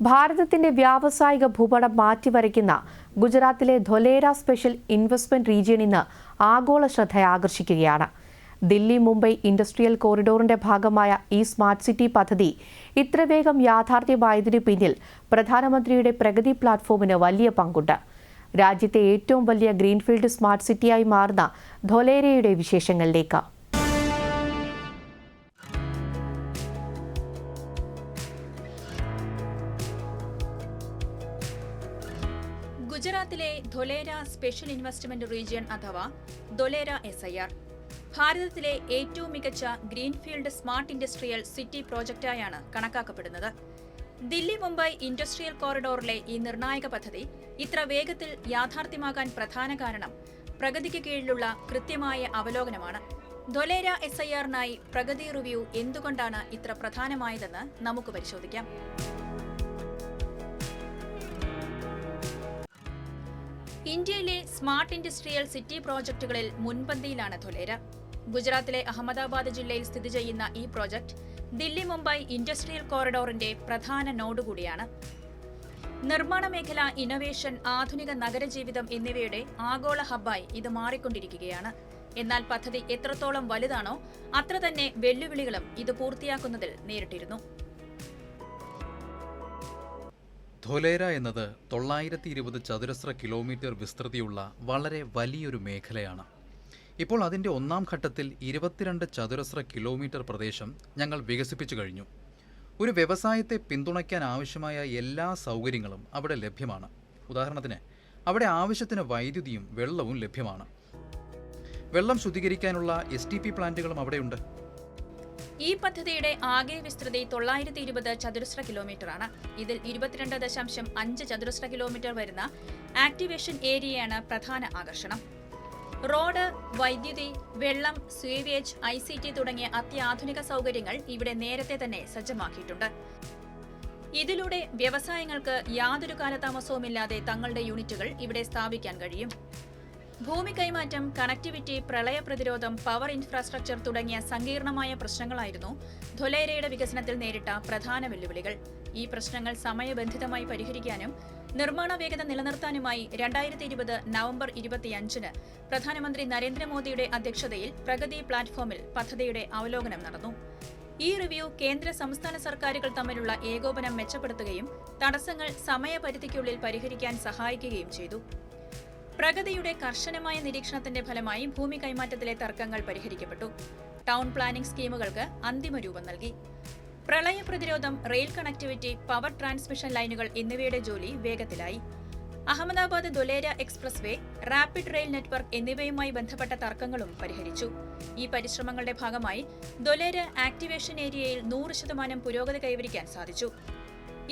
ഭാരതത്തിന്റെ വ്യാവസായിക ഭൂപടം മാറ്റിവരയ്ക്കുന്ന ഗുജറാത്തിലെ ധൊലേര സ്പെഷ്യൽ ഇൻവെസ്റ്റ്മെന്റ് റീജിയൻ ഇന്ന് ആഗോള ശ്രദ്ധ ആകർഷിക്കുകയാണ് ദില്ലി മുംബൈ ഇൻഡസ്ട്രിയൽ കോറിഡോറിന്റെ ഭാഗമായ ഈ സ്മാർട്ട് സിറ്റി പദ്ധതി ഇത്ര വേഗം യാഥാർത്ഥ്യമായതിനു പിന്നിൽ പ്രധാനമന്ത്രിയുടെ പ്രഗതി പ്ലാറ്റ്ഫോമിന് വലിയ പങ്കുണ്ട്. രാജ്യത്തെ ഏറ്റവും വലിയ ഗ്രീൻഫീൽഡ് സ്മാർട്ട് സിറ്റിയായി മാറുന്ന ധൊലേരയുടെ വിശേഷങ്ങളിലേക്ക്. ഗുജറാത്തിലെ ധൊലേര സ്പെഷ്യൽ ഇൻവെസ്റ്റ്മെന്റ് റീജിയൻ അഥവാ ധൊലേര എസ് ഐ ആർ ഭാരതത്തിലെ ഏറ്റവും മികച്ച ഗ്രീൻഫീൽഡ് സ്മാർട്ട് ഇൻഡസ്ട്രിയൽ സിറ്റി പ്രോജക്റ്റായാണ് കണക്കാക്കപ്പെടുന്നത്. ദില്ലി മുംബൈ ഇൻഡസ്ട്രിയൽ കോറിഡോറിലെ ഈ നിർണായക പദ്ധതി ഇത്ര വേഗത്തിൽ യാഥാർത്ഥ്യമാകാൻ പ്രധാന കാരണം പ്രഗതിക്ക് കീഴിലുള്ള കൃത്യമായ അവലോകനമാണ്. ധൊലേര എസ് ഐ ആറിനായി പ്രഗതി റിവ്യൂ എന്തുകൊണ്ടാണ് ഇത്ര പ്രധാനമായതെന്ന് നമുക്ക് പരിശോധിക്കാം. ഇന്ത്യയിലെ സ്മാർട്ട് ഇൻഡസ്ട്രിയൽ സിറ്റി പ്രോജക്റ്റുകളിൽ മുൻപന്തിയിലാണ് ധൊലേര. ഗുജറാത്തിലെ അഹമ്മദാബാദ് ജില്ലയിൽ സ്ഥിതി ചെയ്യുന്ന ഈ പ്രോജക്റ്റ് ദില്ലി മുംബൈ ഇൻഡസ്ട്രിയൽ കോറിഡോറിന്റെ പ്രധാന നോഡ് കൂടിയാണ്. നിർമ്മാണ മേഖല ഇന്നൊവേഷൻ ആധുനിക നഗരജീവിതം എന്നിവയുടെ ആഗോള ഹബ്ബായി ഇത് മാറിക്കൊണ്ടിരിക്കുകയാണ്. എന്നാൽ പദ്ധതി എത്രത്തോളം വലുതാണോ അത്ര തന്നെ വെല്ലുവിളികളും ഇത് പൂർത്തിയാക്കുന്നതിൽ നേരിട്ടിരുന്നു. ധൊലേര എന്നത് തൊള്ളായിരത്തി ഇരുപത് ചതുരശ്ര കിലോമീറ്റർ വിസ്തൃതിയുള്ള വളരെ വലിയൊരു മേഖലയാണ്. ഇപ്പോൾ അതിന്റെ ഒന്നാം ഘട്ടത്തിൽ ഇരുപത്തിരണ്ട് ചതുരശ്ര കിലോമീറ്റർ പ്രദേശം ഞങ്ങൾ വികസിപ്പിച്ചു കഴിഞ്ഞു. ഒരു വ്യവസായത്തെ പിന്തുണയ്ക്കാൻ ആവശ്യമായ എല്ലാ സൗകര്യങ്ങളും അവിടെ ലഭ്യമാണ്. ഉദാഹരണത്തിന് അവിടെ ആവശ്യത്തിന് വൈദ്യുതിയും വെള്ളവും ലഭ്യമാണ്. വെള്ളം ശുദ്ധീകരിക്കാനുള്ള എസ് ടി പി പ്ലാന്റുകളും അവിടെയുണ്ട്. ഈ പദ്ധതിയുടെ ആകെ വിസ്തൃതി തൊള്ളായിരത്തി ഇരുപത് ചതുരശ്ര കിലോമീറ്റർ ആണ് ഇതിൽ ഇരുപത്തിരണ്ട് ദശാംശം അഞ്ച് ചതുരശ്ര കിലോമീറ്റർ വരുന്ന ആക്ടിവേഷൻ ഏരിയയാണ് പ്രധാന ആകർഷണം. റോഡ് വൈദ്യുതി വെള്ളം സ്വീവേജ് ഐ സി ടി തുടങ്ങിയ അത്യാധുനിക സൗകര്യങ്ങൾ ഇവിടെ നേരത്തെ തന്നെ സജ്ജമാക്കിയിട്ടുണ്ട്. ഇതിലൂടെ വ്യവസായങ്ങൾക്ക് യാതൊരു കാലതാമസവുമില്ലാതെ തങ്ങളുടെ യൂണിറ്റുകൾ ഇവിടെ സ്ഥാപിക്കാൻ കഴിയും. ഭൂമി കൈമാറ്റം കണക്ടിവിറ്റി പ്രളയ പ്രതിരോധം പവർ ഇൻഫ്രാസ്ട്രക്ചർ തുടങ്ങിയ സങ്കീർണമായ പ്രശ്നങ്ങളായിരുന്നു ധൊലേരയുടെ വികസനത്തിൽ നേരിട്ട പ്രധാന വെല്ലുവിളികൾ. ഈ പ്രശ്നങ്ങൾ സമയബന്ധിതമായി പരിഹരിക്കാനും നിർമ്മാണ വേഗത നിലനിർത്താനുമായി രണ്ടായിരത്തി ഇരുപത് നവംബർ ഇരുപത്തിയഞ്ചിന് പ്രധാനമന്ത്രി നരേന്ദ്രമോദിയുടെ അധ്യക്ഷതയിൽ പ്രഗതി പ്ലാറ്റ്ഫോമിൽ പദ്ധതിയുടെ അവലോകനം നടന്നു. ഈ റിവ്യൂ കേന്ദ്ര സംസ്ഥാന സർക്കാരുകൾ തമ്മിലുള്ള ഏകോപനം മെച്ചപ്പെടുത്തുകയും തടസ്സങ്ങൾ സമയപരിധിക്കുള്ളിൽ പരിഹരിക്കാൻ സഹായിക്കുകയും ചെയ്തു. പ്രഗതിയുടെ കർശനമായ നിരീക്ഷണത്തിന്റെ ഫലമായി ഭൂമി കൈമാറ്റത്തിലെ തർക്കങ്ങൾ പരിഹരിക്കപ്പെട്ടു. ടൗൺ പ്ലാനിംഗ് സ്കീമുകൾക്ക് അന്തിമ രൂപം നൽകി. പ്രളയ പ്രതിരോധം റെയിൽ കണക്ടിവിറ്റി പവർ ട്രാൻസ്മിഷൻ ലൈനുകൾ എന്നിവയുടെ ജോലി വേഗത്തിലായി. Ahmedabad Dholera expressway rapid rail network എന്നിവയുമായി ബന്ധപ്പെട്ട തർക്കങ്ങളും പരിഹരിച്ചു. ഈ പരിശ്രമങ്ങളുടെ ഭാഗമായി ദൊലേര ആക്ടിവേഷൻ ഏരിയയിൽ നൂറ് ശതമാനം പുരോഗതി കൈവരിക്കാൻ സാധിച്ചു.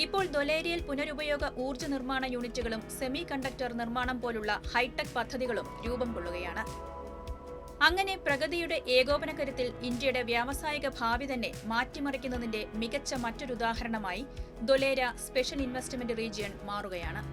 ഇപ്പോൾ ദൊലേരിയൽ പുനരുപയോഗ ഊർജ നിർമ്മാണ യൂണിറ്റുകളും സെമി കണ്ടക്ടർ നിർമ്മാണം പോലുള്ള ഹൈടെക് പദ്ധതികളും രൂപം കൊള്ളുകയാണ്. അങ്ങനെ പ്രഗതിയുടെ ഏകോപന കരുത്തിൽ ഇന്ത്യയുടെ വ്യാവസായിക ഭാവി തന്നെ മാറ്റിമറിക്കുന്നതിന്റെ മികച്ച മറ്റൊരു ഉദാഹരണമായി ദൊലേര സ്പെഷ്യൽ ഇൻവെസ്റ്റ്മെന്റ് റീജിയൺ മാറുകയാണ്.